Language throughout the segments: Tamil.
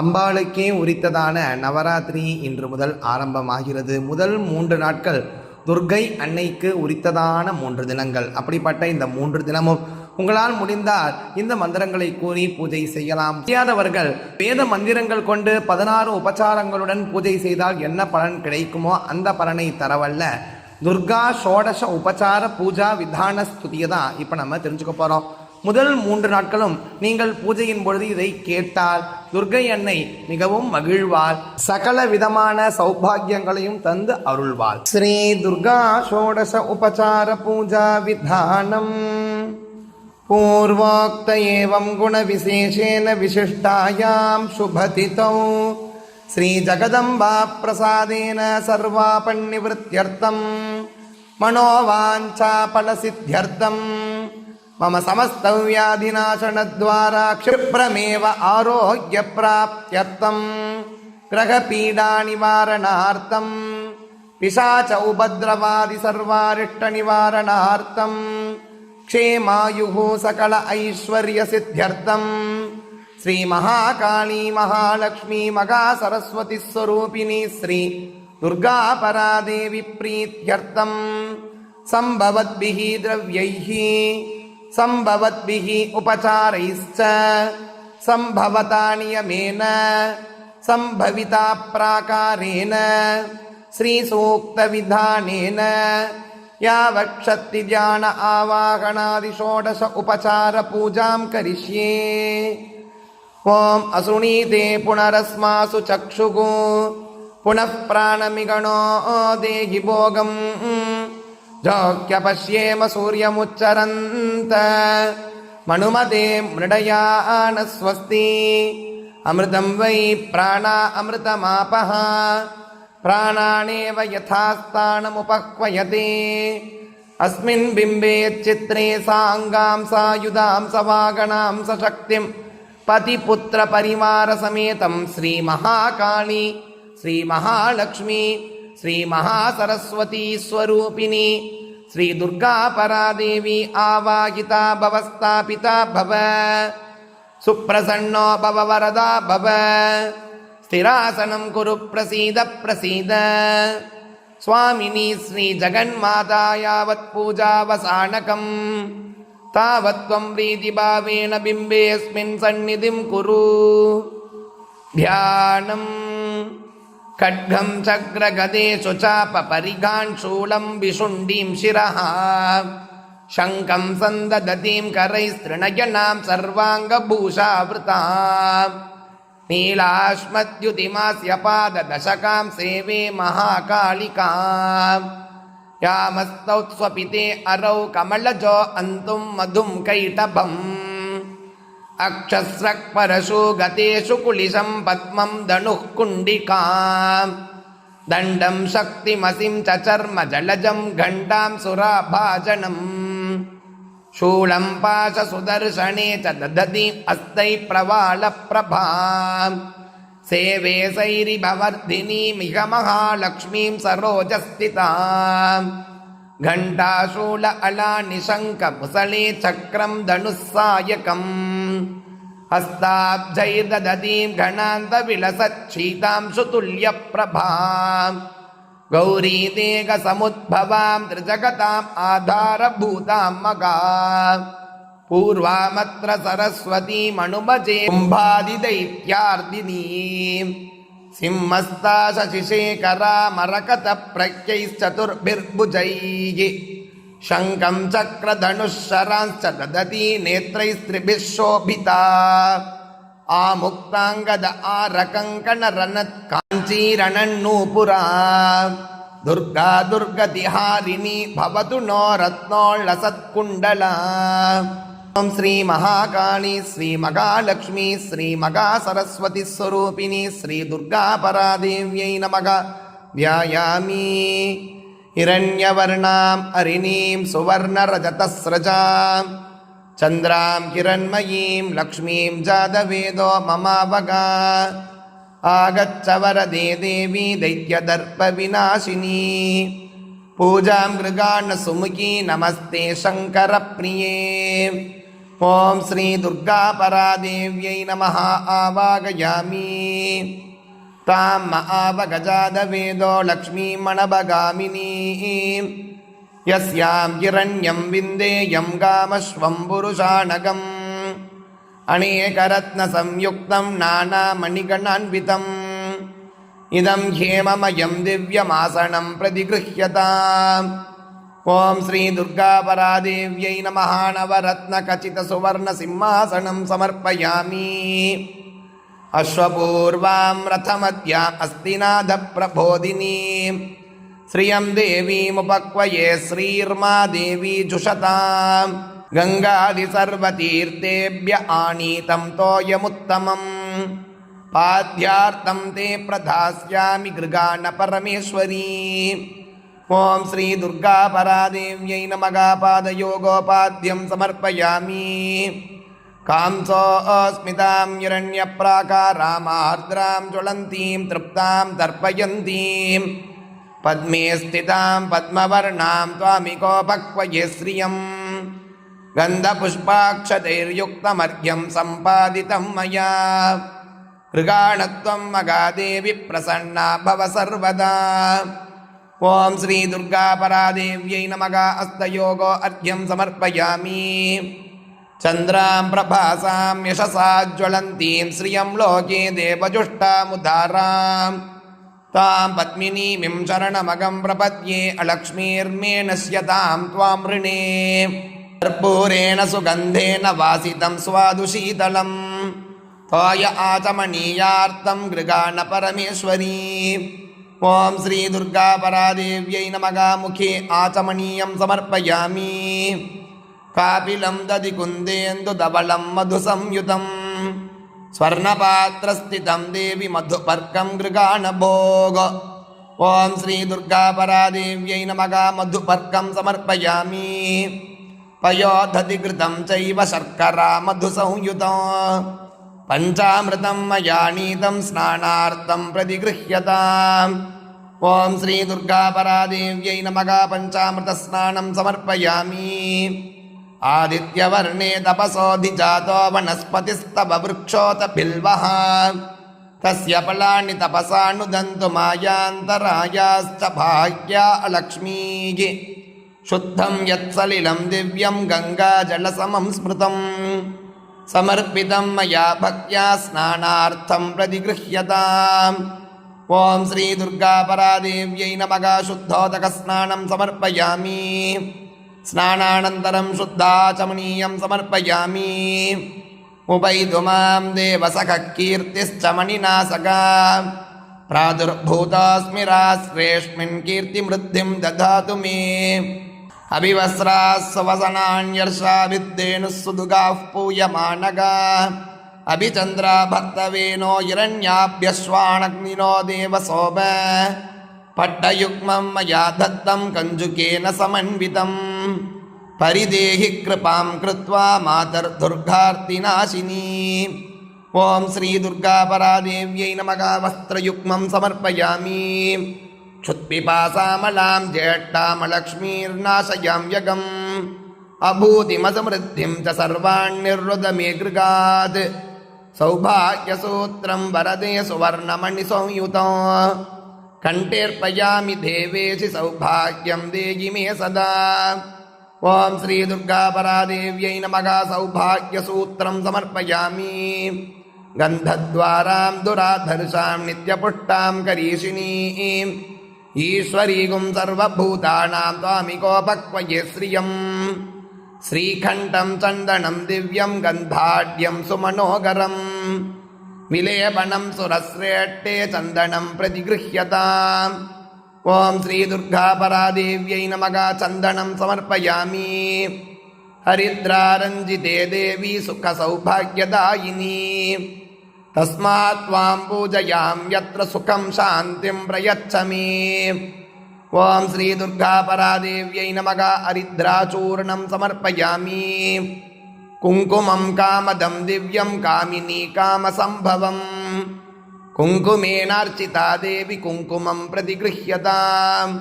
அம்பாளுக்கே உரித்ததான நவராத்திரி இன்று முதல் ஆரம்பமாகிறது. முதல் மூன்று நாட்கள் துர்கை அன்னைக்கு உரித்ததான மூன்று தினங்கள். அப்படிப்பட்ட இந்த மூன்று தினமும் உங்களால் முடிந்தால் இந்த மந்திரங்களை கூறி பூஜை செய்யலாம். முடியாதவர்கள் வேத மந்திரங்கள் கொண்டு பதினாறு உபச்சாரங்களுடன் பூஜை செய்தால் என்ன பலன் கிடைக்குமோ அந்த பலனை தரவல்ல. துர்கா ஷோடச உபச்சார பூஜா விதான ஸ்துதியை தான் இப்போ நம்ம தெரிஞ்சுக்க போகிறோம் முதல் மூன்று நாட்களும் நீங்கள் பூஜையின் பொழுது இதை கேட்டால் துர்கை அன்னை மிகவும் மகிழ்வாள். சகல விதமான சௌபாகியங்களையும் தந்து அருள்வாள். ஸ்ரீ துர்கா ஷோடச உபசார பூஜா விதானம். பூர்வோக்த ஏவம் குண விசேஷேன விசிஷ்டாயாம் சுபதிதௌ. ஸ்ரீ ஜகதம்பா பிரசாதேன சர்வாபன் நிவத்தியர்த்தம் மனோவாஞ்சா பலசித்தியர்த்தம் मम समस्तव्याधिनाशनद्वारा क्षिप्रमेव आरोग्यप्राप्त्यर्थं ग्रहपीडानिवारणार्थं पिशाच उपद्रवादि सर्वारिष्टनिवारणार्थं क्षेमायुः सकल ऐश्वर्यसिद्ध्यर्थम् श्रीमहाकाली महालक्ष्मी मगा सरस्वती स्वरूपिणी श्री दुर्गापरादेवी प्रीत्यर्थम् सम्भवद्भिः द्रव्यैः सम्भवद्भिः उपचारैश्च सम्भवता नियमेन सम्भविता प्राकारेण श्रीसूक्तविधानेन यावक्षत्तिज्ञान आवाहनादिषोडश उपचारपूजां करिष्ये ॐ असृणीते पुनरस्मासु चक्षुः पुनः प्राणमिगणो देहि भोगम् जोक्यपश्येम सूर्यमुच्चरन्त मनुमते मृडया न स्वस्ति अमृतं वै प्राणा अमृतमापः प्राणानेव यथास्थानमुपह्वयते अस्मिन् बिम्बे चित्रे साङ्गां सायुधां सवागणां सशक्तिं पतिपुत्रपरिवारसमेतं श्रीमहाकाली श्रीमहालक्ष्मी శ్రీ మహాసరస్వతీ స్వరూపిణి శ్రీ దుర్గా పరాదేవి ఆవాహిత భవస్థాపిత భవ సుప్రసన్నో భవ వరద భవ స్థిరాసనం కురు ప్రసీద ప్రసీద స్వామిని శ్రీ జగన్మాతా యావత్ పూజావసానకం తావత్వం ప్రీతిభావేన బింబేస్మిన్ సన్నిధిం కురు ధ్యానం खड्गं चक्रगदेषु चापपरिघान् शूलं विशुण्डीं शिरः शङ्खं सन्ददतीं करैस्तृणयनां सर्वाङ्गभूषावृता नीलाश्मद्युतिमास्य पाददशकां सेवे महाकालिका यामस्तौ स्वपिते अरौ कमलजो अन्तुं मधुं कैटभम् अक्षस्रक्परशु गतेषु कुलिशं पद्मं धनुः कुण्डिका दण्डं शक्तिमसिं च चर्म जलजं घण्टां सुराभाजनम् शूलं पाशसुदर्शने च ददति हस्तैः प्रवालप्रभा सेवे सैरिभवर्धिनीमिह महालक्ष्मीं सरोजस्थिता घण्टाशूल अलानिशङ्कमुसले चक्रं धनुः सायकम् हस्ताब्जैर्ददतीं घनान्तविलसच्छीतांशुतुल्यप्रभा गौरीदेकसमुद्भवां त्रिजगताम् आधारभूतां मगा पूर्वामत्र सरस्वतीमनुमजे कुम्भादिदैत्यार्दिनीम् सिंहस्ता शशिशेखरा मरकतप्रज्ञैश्चतुर्भिर्भुजैः शङ्खं चक्रधनुःशरांश्च ददती नेत्रैस्त्रिभिः शोभिता आमुक्ताङ्गद आरकङ्कणरनत् काञ्चीरणन्नूपुरा दुर्गा दुर्गतिहारिणी भवतु नो रत्नोल्लसत्कुण्डला ॐ श्रीमहाकाली श्रीमहालक्ष्मी श्रीमहासरस्वतीस्वरूपिणी श्रीदुर्गापरादेव्यै नमः ध्यायामि हिरण्यवर्णाम् अरिणीं सुवर्णरजतस्रजाम् चन्द्रां हिरण्मयीं लक्ष्मीं जातवेदो ममावगा आगच्छ वरदे देवी दैत्यदर्पविनाशिनी पूजां गृगाण सुमुखी नमस्ते शङ्करप्रिये ஓம் ஸ்ரீ துர்கா பராதேவியை நம ஆவாகயாமி. தாம் மகாபகஜாதவேதோ லக்ஷ்மீமணபகாமினீம் யஸ்யாம் கிரண்யம் விந்தேயம் காமஸ்வம் புருஷானகம். அநேகரத்னசம்யுக்தம் நானாமணிகணான்விதம் இதம் ஹேமமயம் திவ்யமாசனம் பிரதிகிருஹ்யதாம் ॐ श्रीदुर्गापरादेव्यै नमः नवरत्नखचितसुवर्णसिंहासनं समर्पयामि अश्वपूर्वां रथमद्याम् अस्तिनाथप्रबोधिनीं श्रियं देवीमुपक्वये श्रीर्मा देवी जुषतां गङ्गादिसर्वतीर्थेभ्य आनीतं तोयमुत्तमम् पाद्यार्थं ते प्रधास्यामि गृगाणपरमेश्वरी ॐ श्रीदुर्गापरादेव्यै नमः पादयोगोपाद्यं समर्पयामि कांसोऽस्मितां हिरण्यप्राकारामार्द्रां ज्वलन्तीं तृप्तां तर्पयन्तीं पद्मे स्थितां पद्मवर्णां त्वामिकोपक्वये श्रियम् गन्धपुष्पाक्षतैर्युक्तमर्घ्यं सम्पादितं मया ऋगाणत्वं मगादेवि प्रसन्ना भव सर्वदा ஓம் ஸ்ரீ துர்கா பராதேவியை நமக. அஸ்தயோகோ அர்க்யம் சமர்ப்பயாமி. சந்திராம் பிரபாசாம் யசசா ஜுவலந்தீம். ஸ்ரீயம் லோகே தேவஜுஷ்டாமுதாராம் தாம் பத்மினீமிம் சரணமகம் பிரபத்யே அலக்ஷ்மீர்மே நஷ்யதாம் துவாம் ரிணே. கர்ப்பூரேண சுகந்தேன வாசிதம் சுவாதுஷீதலம் தோய ஆச்சமணீயார்த்தம் கிருகாண பரமேஸ்வரீ. आचमनीयार्थं गृगाणपरमेश्वरी ॐ श्रीदुर्गापरादेव्यै नमः मुखे आचमनीयं समर्पयामि कापिलं दधिकुन्देन्दुधवलं मधुसंयुतं स्वर्णपात्रस्थितं देवि मधुपर्कं गृगाणभोग ॐ श्रीदुर्गापरादेव्यै नमः मधुपर्कं समर्पयामि पयोधधिकृतं चैव शर्करा मधुसंयुतं पञ्चामृतं मया नीतं स्नानार्थं प्रतिगृह्यताम् ॐ श्रीदुर्गापरादेव्यै नमः पञ्चामृतस्नानं समर्पयामि आदित्यवर्णे तपसोऽधिजातो वनस्पतिस्तव वृक्षोत बिल्वः तस्य फलानि तपसानुदन्तु मायान्तरायाश्च भाग्या अलक्ष्मीः शुद्धं यत्सलिलं दिव्यं गङ्गाजलसमं स्मृतम् समर्पितं मया भक्त्या स्नानार्थं प्रतिगृह्यताम् ॐ श्रीदुर्गापरादेव्यै नमः शुद्धोदकस्नानं समर्पयामि स्नानानन्तरं शुद्धाचमनीयं समर्पयामि उपैतु मां देवसखः कीर्तिश्च मणिनासका प्रादुर्भूतास्मि राश्रेऽस्मिन् कीर्तिमृद्धिं ददातु मे अभिवस्राः स्वसनान्यर्षा विद्येनुः सुदुगाः पूयमानगा अभिचन्द्रा भक्तवेनो हिरण्याभ्यश्वाणग्निनो देवसोम पट्टयुग्मं मया दत्तं कञ्जुकेन समन्वितम् परिदेहि कृपां कृत्वा मातर्दुर्गार्तिनाशिनी ॐ श्रीदुर्गापरादेव्यै नमः वस्त्रयुग्मं समर्पयामि क्षुत्पिपासामलां ज्येष्ठामलक्ष्मीर्नाशयां यगम् अभूतिमसमृद्धिं च सर्वाण्निर्वृद मे गृगात् सौभाग्यसूत्रं वरदे सुवर्णमणिसंयुतं कण्ठेऽर्पयामि देवेशि सौभाग्यं देहि मे सदा ॐ श्रीदुर्गापरादेव्यै नमः सौभाग्यसूत्रं समर्पयामि गन्धद्वारां दुराधर्षां नित्यपुष्टां करीषिणीम् ईश्वरीगुं सर्वभूतानां त्वामिकोपक्वये श्रियम् श्रीकण्ठं चन्दनं दिव्यं गन्धाढ्यं सुमनोगरम् विलेपनं सुरश्रेष्ठे चन्दनं प्रतिगृह्यताम् ॐ श्रीदुर्गापरादेव्यै नमः चन्दनं समर्पयामि हरिद्रारञ्जिते देवी सुखसौभाग्यदायिनी तस्मात् त्वां पूजयां यत्र सुखं शान्तिं प्रयच्छ मे ॐ श्रीदुर्गापरादेव्यै नमः हरिद्राचूर्णं समर्पयामि कुङ्कुमं कामदं दिव्यं कामिनी कामसम्भवम् कुङ्कुमेनार्चिता देवी कुङ्कुमं प्रतिगृह्यताम्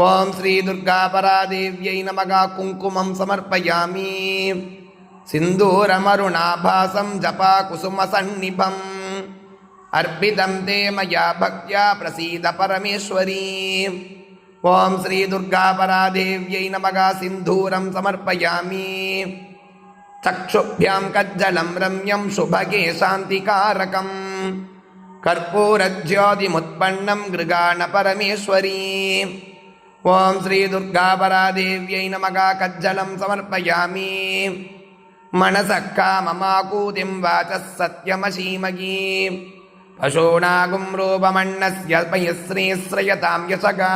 ॐ श्रीदुर्गापरादेव्यै नमः कुङ्कुमं समर्पयामि सिन्दूरमरुणाभासं जपाकुसुमसन्निभम् अर्पितं ते मया भक्त्या प्रसीद परमेश्वरी ॐ श्रीदुर्गापरादेव्यै नमः सिन्धूरं समर्पयामि चक्षुभ्यां कज्जलं रम्यं शुभगे शान्तिकारकम् कर्पूरज्योतिमुत्पन्नं गृगाणपरमेश्वरी ॐ श्रीदुर्गापरादेव्यै नमः कज्जलं समर्पयामि मनसः काममाकूतिं वाचः सत्यमशीमगी पशूनागुं रूपमण्णस्य पयश्रीश्रयतां यशगा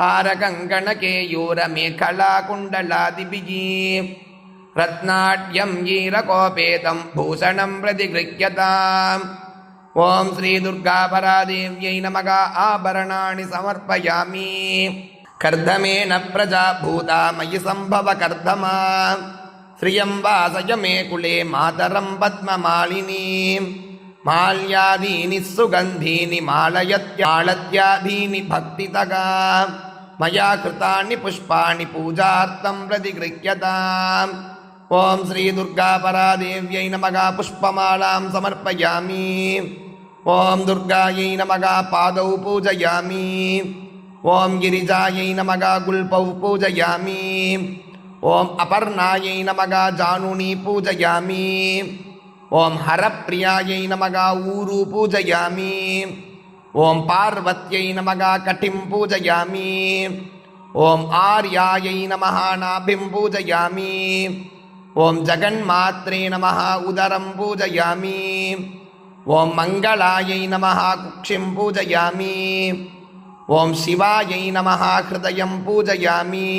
हारकङ्कणकेयूरमेखलाकुण्डलादिभिः रत्नाढ्यं गीरकोपेतं भूषणं प्रतिगृह्यताम् ॐ श्रीदुर्गापरादेव्यै नमः आभरणानि समर्पयामि कर्दमेन प्रजा भूता मयि सम्भव कर्दमा श्रियं वासय मे कुले मातरं पद्ममालिनीं माल्यादीनि सुगन्धीनि मालयत्याळत्यादीनि भक्तितगा மயா கிருத்தாணி புஷ்பாணி பூஜார்த்தம் பிரதிகிருக்கியதாம் ஓம் ஸ்ரீ துர்கா பராதேவியை நமகா புஷ்பமாலாம் சமர்ப்பயாமி ஓம் துர்காயை நமகா பாதௌ பூஜயாமி ஓம் கிரிஜாயை நமகா குல்பௌ பூஜயாமி ஓம் அபர்ணாயை நமகா ஜானுனி பூஜயாமி ஓம் ஹரப்பிரியாயை நமகா ஊரு பூஜயாமி ஓம் பார்வத்யை நமகா கட்டிம் பூஜயாமி. ஓம் ஆர்யாயை நமஹா நாபிம் பூஜயாமி. ஓம் ஜகன்மாத்ரே நமஹா உதரம் பூஜயாமி. ஓம் மங்களாயை நமஹா குக்ஷிம் பூஜயாமி. ஓம் சிவாயை நமஹா ஹிருதயம் பூஜயாமி.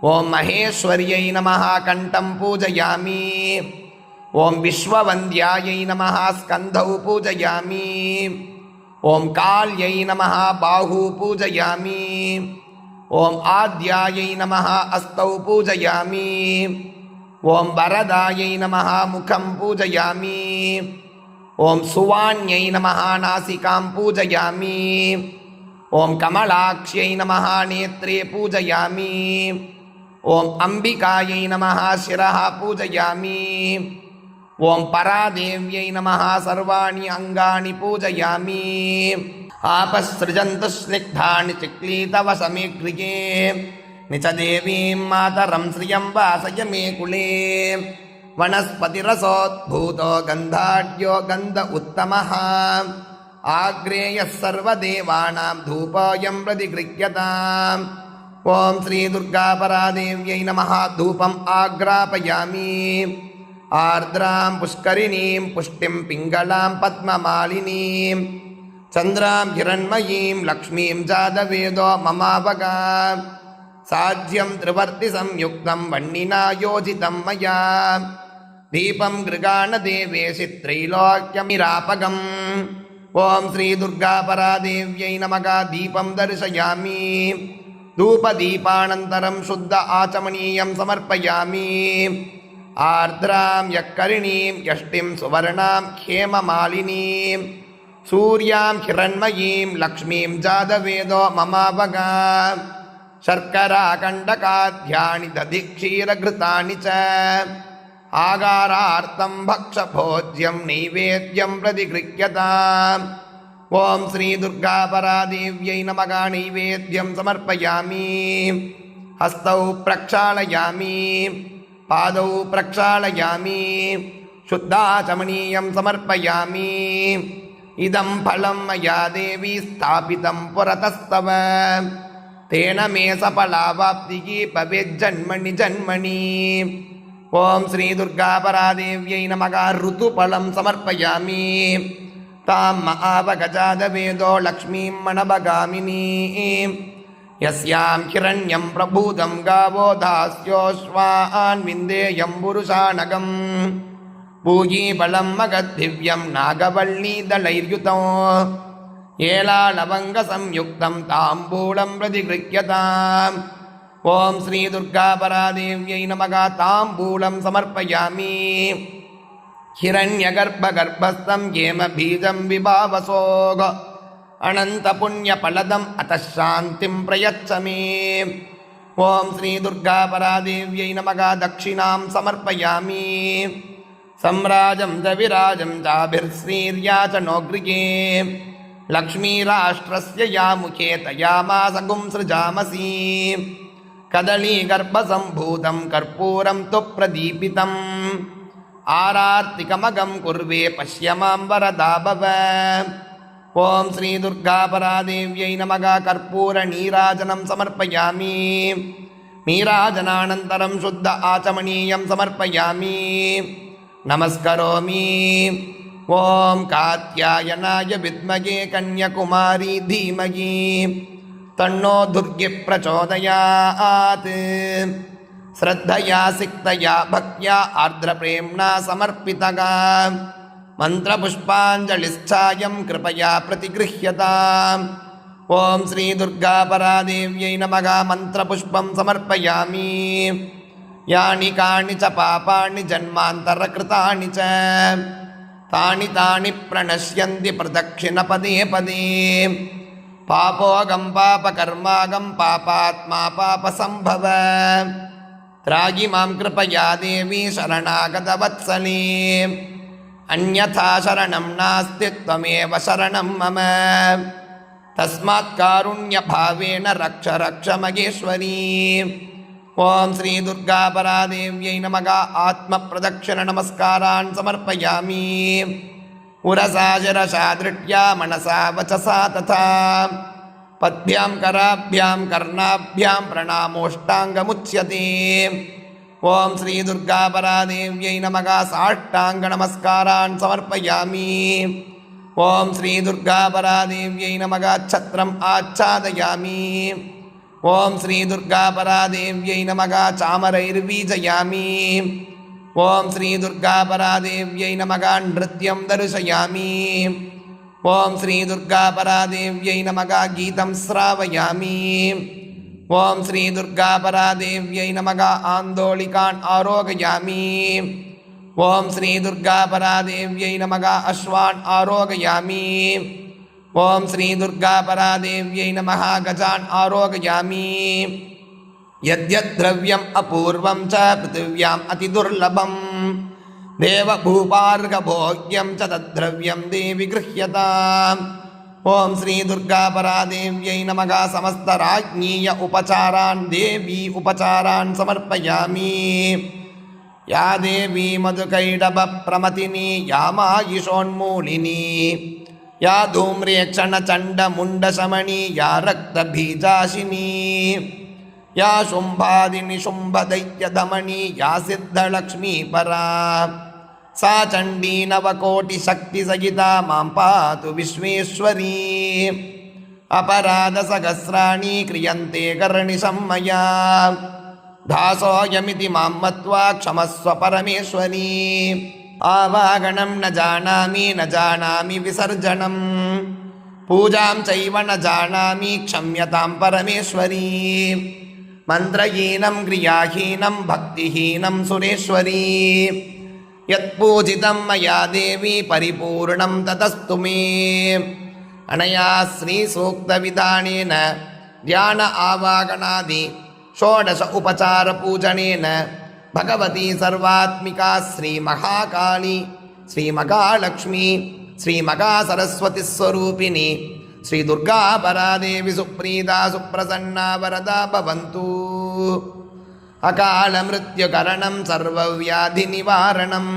ஓம் மகேஸ்வரியை நமஹா கண்டம் பூஜயாமி. ஓம் விஸ்வவந்தியாயை நமஹா ஸ்கந்தௌ பூஜயாமி. ஓம் கால்யை நமஹா பாஹு பூஜயாமி. ஓம் ஆத்யாயை நமஹா அஸ்தௌ பூஜயாமி. ஓம் வரதாயை நமஹா முகம் பூஜயாமி. ஓம் சுவாண்யை நமஹா நாசிகாம் பூஜயாமி. ஓம் கமலாட்சியை நமஹா நேத்ரே பூஜயாமி. ஓம் அம்பிகாயை நமஹா சிரஹா பூஜயாமி. ఓం పరాదేవ్యై నమ సర్వాణి అంగాని పూజయామి. ఆపసృజంతు స్నిగ్ధాని చిక్లీతవ సమీక్రికే నిచ దేవీం మాతరం శ్రియం వాసయ మే కులే. వనస్పతిరసోద్భూతో గంధాడ్యో గంధ ఉత్తమ. ఆగ్రేయ సర్వదేవానాం ధూపాయం ప్రతి గృహ్యత ఓం శ్రీ దుర్గాపరాదేవ్యై నమ ధూపం ఆగ్రాపయామి. आर्द्रां पुष्करिणीं पुष्टिं पिङ्गलां पद्ममालिनीं चन्द्रां हिरण्मयीं लक्ष्मीं जातवेदो ममावगा साज्यं त्रिवर्तिसंयुक्तं वह्निना योजितं मया दीपं गृगाणदेवेशि त्रैलोक्यमिरापगम् ॐ श्रीदुर्गापरादेव्यै नमः दीपं दर्शयामि धूपदीपानन्तरं शुद्ध आचमनीयं समर्पयामि आर्द्रां यक्करिणीं यष्टिं सुवर्णां हेममालिनीं सूर्यां हिरण्मयीं लक्ष्मीं जातवेदो ममावगा शर्कराकण्डकाध्यानि दधि क्षीरघृतानि च आगारार्थं भक्षभोज्यं नैवेद्यं प्रतिगृह्यताम् ॐ श्रीदुर्गापरादेव्यै नमः नैवेद्यं समर्पयामि हस्तौ प्रक्षालयामि पादौ प्रक्षालयामि शुद्धाचमनीयं समर्पयामि इदं फलं मया देवी स्थापितं पुरतस्तव तेन मे सफलावाप्तिः भवेज्जन्मनि जन्मनि ॐ श्रीदुर्गापरादेव्यै नमः ऋतुफलं समर्पयामि तां महावगजादवेदो लक्ष्मीं मणभगामिनीं यस्यां हिरण्यं प्रभूतं गावो धास्योऽश्वान्विन्देयं पुरुषानगम् पूगीबलं मगद्दिव्यं नागवल्लीदलैर्युतो येलालवङ्गसंयुक्तं ताम्बूलं प्रतिगृह्यताम् ॐ श्रीदुर्गापरादेव्यै नमः ताम्बूलं समर्पयामि हिरण्यगर्भगर्भस्थं येम बीजं विभावसोग अनन्तपुण्यफलदम् अतः शान्तिं प्रयच्छमि ॐ श्रीदुर्गापरादेव्यै नमः दक्षिणां समर्पयामि सम्राजं च विराजं चाभिर्श्रीर्या च नोगृहे लक्ष्मीराष्ट्रस्य या मुखे तया मासगुं सृजामसि कदलीगर्भसम्भूतं कर्पूरं तु प्रदीपितम् आरार्तिकमगं कुर्वे पश्य मां वरदा भव ஓம் ஸ்ரீ துர்காபராதேவியை நமக. கற்பூர நீராஜனம் சமர்ப்பயாமி. நீராஜனானந்தரம் சுத்த ஆச்சமணீயம் சமர்ப்பயாமி. நமஸ்கரோமி. ஓம் காத்தியாயனாய வித்மகே கன்யகுமாரி தீமகி. தன்னோ துர்கி பிரச்சோதயாத். ஸ்ரத்தயா சிக்தயா பக்தியா ஆர்திரபிரேம்ணா சமர்ப்பிதகா मन्त्रपुष्पाञ्जलिश्चायं कृपया प्रतिगृह्यताम् ॐ श्रीदुर्गापरादेव्यै नमः मन्त्रपुष्पं समर्पयामि यानि कानि च पापानि जन्मान्तरकृतानि च तानि तानि प्रणश्यन्ति प्रदक्षिणपदे पदे पापोऽगं पापकर्मागं पापात्मा पापसम्भव त्रागि मां कृपया देवी शरणागतवत्सले அந்யதா சரணம் நாஸ்தி துவமேவ சரணம் மம தஸ்மாத் காருண்ய பாவேன ரக்ஷ ரக்ஷ மகேஸ்வரி ஓம் ஸ்ரீ துர்கா பராதேவியை நமக ஆத்ம பிரதட்சிண நமஸ்காரான் சமர்ப்பயாமி உரசா ஜரசா மனசா வச்சசா ததா பத்பியாம் கராபியாம் கர்ணாபியாம் பிரணாமோஷ்டாங்கமுச்சியதே ஓம் ஸ்ரீ துர்கா பராதேவியை நமக சாஷ்டாங்க நமஸ்காரான் சமர்ப்பயாமி. ஓம் ஸ்ரீ துர்கா பராதேவியை நமக சத்திரம் ஆச்சாதயாமி. ஓம் ஸ்ரீ துர்கா பராதேவியை நமக சாமரைர்வீஜயாமி ஓம் ஸ்ரீ துர்கா பராதேவியை நமக நிருத்தியம் தரிசயாமி. ஓம் ஸ்ரீ துர்கா பராதேவியை நமக கீதம் ஸ்ராவயாமி. दर्शयामि ॐ श्रीदुर्गापरादेव्यै नमः गीतं श्रावयामि ॐ श्रीदुर्गापरादेव्यै नमः आन्दोलिकान् आरोगयामि ॐ श्रीदुर्गापरादेव्यै नमः अश्वान् आरोगयामि ॐ श्रीदुर्गापरादेव्यै नमः गजान् आरोगयामि यद्यद्द्रव्यम् अपूर्वं च पृथिव्याम् अतिदुर्लभम् देवभूपार्गभोग्यं च तद्द्रव्यं देवि गृह्यताम् ఓం శ్రీ దుర్గాపరాదేవ్యై నమగా సమస్త రాజ్ఞీయ ఉపచారాన్ దేవీ ఉపచారాన్ సమర్పయామి యా దేవీ మధుకైడభ ప్రమతిని యామాయిషోన్మూలిని యా ధూమ్రేక్షణ చండముండశమణి యా రక్తబీజాశిని యా శుంభాదిని శుంభదయ్యదమణి యా సిద్ధలక్ష్మీ పరా सा चण्डी नवकोटिशक्तिसहिता मां पातु विश्वेश्वरी अपराधसहस्राणि क्रियन्ते कर्णिशं मया दासोऽयमिति मां मत्वा क्षमस्व परमेश्वरी आवागणं न जानामि न जानामि विसर्जनम् पूजां चैव न जानामि क्षम्यतां परमेश्वरी मन्त्रहीनं क्रियाहीनं भक्तिहीनं सुरेश्वरी யத்பூஜிதம் மயா தேவி பரிபூர்ணம் ததஸ்து மே அனையா ஸ்ரீ சூக்த விதானேன தியான ஆவாகனாதி ஷோடச உபசார பூஜனேன பகவதி சர்வாத்மிகா ஸ்ரீ மகாகாளி ஸ்ரீ மகாலட்சுமி ஸ்ரீ மகா சரஸ்வதி ஸ்வரூபிணி ஸ்ரீ துர்கா பராதேவி சுப்ரீதா சுப்ரசன்னா வரதா பவந்தூ अकालमृत्युकरणं सर्वव्याधिनिवारणम्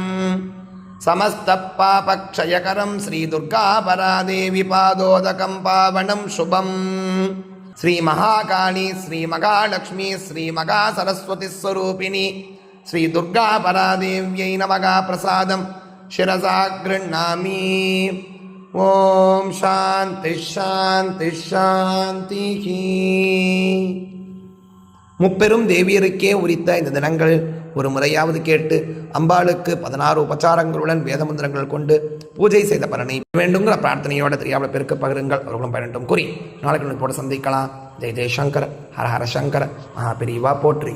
समस्तपापक्षयकरं श्रीदुर्गापरादेवी पादोदकं पावनं शुभम् श्रीमहाकाली श्रीमहालक्ष्मी श्रीमहासरस्वतीस्वरूपिणी श्रीदुर्गापरादेव्यै नमः प्रसादं शिरसा गृह्णामि ॐ शान्तिः शान्तिः शान्तिः முப்பெரும் தேவியருக்கே உரித்த இந்த தினங்கள் ஒரு முறையாவது கேட்டு அம்பாளுக்கு பதினாறு உபச்சாரங்களுடன் வேதமந்திரங்கள் கொண்டு பூஜை செய்த பலனை வேண்டுங்கிற பிரார்த்தனையோட தெரியாமல் பெருக்க பகிருங்கள். அவர்களும் பயனட்டும் கூறி நாளைக்கு போட்டு சந்திக்கலாம். ஜெய் ஜெய்சங்கர் ஹர ஹர சங்கர் மகாபிரிவா போற்றி.